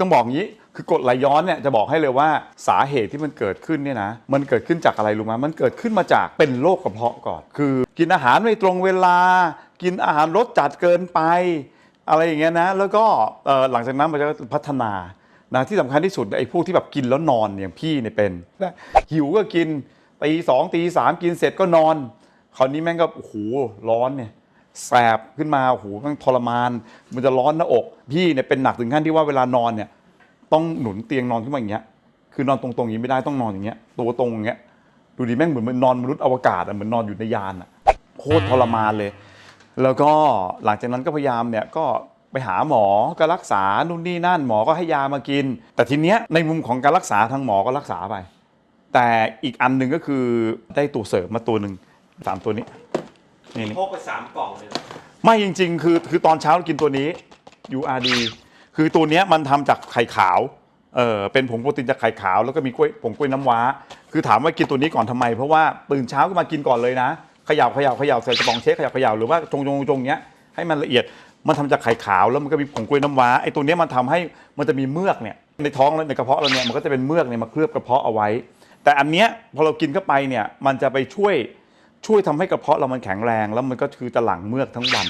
ต้องบอกงี้คือกรดไหลย้อนเนี่ยจะบอกให้เลยว่าสาเหตุที่มันเกิดขึ้นเนี่ยนะมันเกิดขึ้นจากอะไรรู้ไหมมันเกิดขึ้นมาจากเป็นโรคกระเพาะก่อน คือ กินอาหารไม่ตรงเวลา กินอาหารรสจัดเกินไป อะไรอย่างเงี้ยนะแล้วก็หลังจากนั้นมันจะพัฒนานะที่สำคัญที่สุดไอ้พวกที่แบบกินแล้วนอนอย่างพี่เนี่ยเป็นหิวก็กินตีสองตีสามกินเสร็จก็นอน คราวนี้แม่งก็โอ้โหร้อนเนี่ย แสบขึ้นมาโอ้โหแม่งทรมาน มันจะร้อนหน้าอก พี่เนี่ยเป็นหนักถึงขั้นที่ว่าเวลานอนเนี่ย ต้องหนุนเตียงนอนขึ้นมาอย่างเงี้ย คือนอนตรงๆอย่างนี้ไม่ได้ต้องนอนอย่างเงี้ย ตัวตรงอย่างเงี้ย ดูดิแม่งเหมือนมันนอนมนุษย์อวกาศอะเหมือนนอนอยู่ในยานอะโคตรทรมานเลย แล้วก็หลังจากนั้นก็พยายามเนี่ยก็ไปหาหมอก็รักษานู่นนี่นั่นหมอก็ให้ยามากิน แต่ทีเนี้ยในมุมของการรักษาทางหมอก็รักษาไป แต่อีกอันหนึ่งก็คือได้ตัวเสริมมาตัวหนึ่งสามตัวนี้ นี่นี่พกไปสามกล่องเลยเหรอไม่จริง ๆ คือคือตอนเช้าเรากินตัวนี้ URD คือตัวเนี้ยมันทำจากไข่ขาวเออเป็นผงโปรตีนจากไข่ขาวแล้วก็มีกล้วยผงกล้วยน้ำว้า คือถามว่ากินตัวนี้ก่อนทำไม เพราะว่าตื่นเช้าก็มากินก่อนเลยนะเขย่าเขย่าเขย่าใส่กระป๋องเช็คเขย่าเขย่าหรือว่าจงจงจงเนี้ยให้มันละเอียดมันทำจากไข่ขาวแล้วมันก็มีผงกล้วยน้ำว้าไอ้ตัวเนี้ยมันทำให้มันจะมีเมือกเนี่ยในท้องแล้วในกระเพาะเราเนี่ยมันก็จะเป็นเมือกเนี่ยมาเคลือบกระเพาะเอาไว้ แต่อันเนี้ยพอเรากินเข้าไปเนี่ยมันจะไปช่วย ช่วยทำให้กระเพาะเรามันแข็งแรง แล้วมันก็คือจะหลั่งเมือกทั้งวัน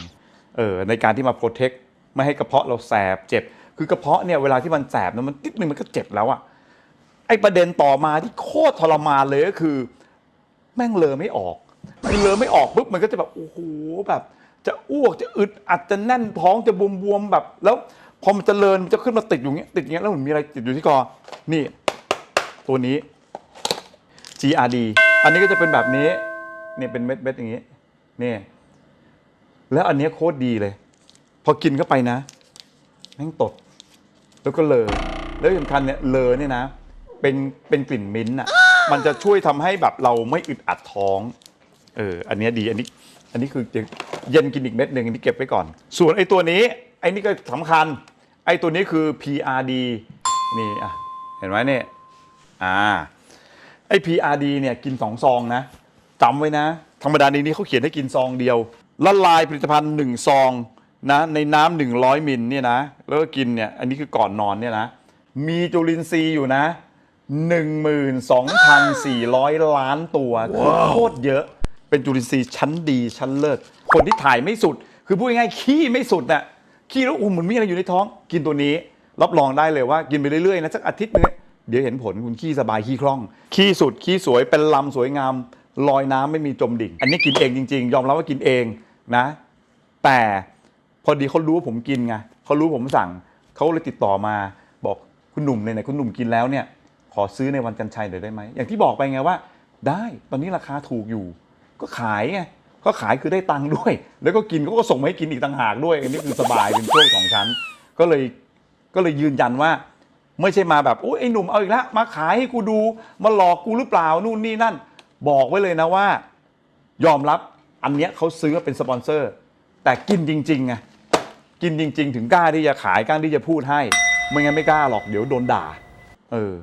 เออในการที่มาโปรเทคไม่ให้กระเพาะเราแสบเจ็บ คือกระเพาะเนี่ยเวลาที่มันแสบนะมันนิดนึงมันก็เจ็บแล้วอะไอประเด็นต่อมาที่โคตรทรมานเลยก็คือ แม่งเลอไม่ออกคือเลอไม่ออกปุ๊บมันก็จะแบบโอ้โหแบบ จะอ้วกจะอึดอัดจะแน่นท้องจะบวมๆแบบ แล้วพอมันจะเลินมันจะขึ้นมาติดอยู่างเงี้ยติดอย่างเงี้ยแล้วมือนมีอะไรติดอยู่ที่คอนี่ ตัวนี้ GRD อันนี้ก็จะเป็นแบบนี้ นี่ยเป็นเม็ดเม็ดอย่างนี้นี่แล้วอันนี้โคตรดีเลย พอกินเข้าไปนะแม่งตด แล้วก็เลอแล้วสำคัญเนี่ยเลอเนี่ยนะ เป็นเป็นกลิ่นมิ้นท์อะ มันจะช่วยทำให้แบบเราไม่อึดอัดท้อง เออ อันนี้ดี อันนี้ อันนี้คือเย็นกินอีกเม็ดหนึ่งอันนี้เก็บไว้ก่อน ส่วนไอ้ตัวนี้ ไอ้นี่ก็สำคัญ ไอ้ตัวนี้คือ PRD นี่อะ เห็นไหมเนี่ย อ่า ไอ้ PRD เนี่ยกินสองซองนะ จำไว้นะ ธรรมดาในนี้เขาเขียนให้กินซองเดียว ละลายผลิตภัณฑ์หนึ่งซองนะในน้ำหนึ่งร้อยมิลเนี่ยนะ แล้วก็กินเนี่ย อันนี้คือก่อนนอนเนี่ยนะ มีจุลินทรีย์อยู่นะ12,400ล้านตัวคือโคตรเยอะ เป็นจุลินทรีย์ชั้นดีชั้นเลิศ คนที่ถ่ายไม่สุด คือพูดง่ายๆขี้ไม่สุดน่ะ ขี้แล้วอุ้มเหมือนมีอะไรอยู่ในท้อง กินตัวนี้ รับรองได้เลยว่ากินไปเรื่อยๆนะสักอาทิตย์หนึงเนี่ยเดี๋ยวเห็นผลคุณขี้สบายขี้คล่อง ขี้สุดขี้สวยเป็นลำสวยงาม ลอยน้ำไม่มีจมดิ่ง อันนี้กินเองจริง ๆ ยอมรับว่ากินเองนะ แต่พอดีเขารู้ว่าผมกินไงเขารู้ผมสั่งเขาเลยติดต่อมาบอกคุณหนุ่มเนี่ยคุณหนุ่มกินแล้วเนี่ย ขอซื้อในวันกันชัยหน่อยได้ไหมอย่างที่บอกไปไงว่า ได้ตอนนี้ราคาถูกอยู่ ก็ขายไงก็ขายคือได้ตังค์ด้วย แล้วก็กินเขาก็ส่งมาให้กินอีกต่างหากด้วย อันนี้คือสบายเป็นช่วงของชั้น ก็เลยก็เลยยืนยันว่า ไม่ใช่มาแบบโอ้ยไอ้หนุ่มเอาอีกแล้วมาขายให้กูดูมาหลอกกูหรือเปล่านู่นนี่นั่น บอกไว้เลยนะว่า ยอมรับอันเนี้ยเขาซื้อมาเป็นสปอนเซอร์ แต่กินจริงๆไงกินจริง ๆ ถึงกล้าที่จะขายกล้าที่จะพูดให้ ไม่งั้นไม่กล้าหรอกเดี๋ยวโดนด่า เออ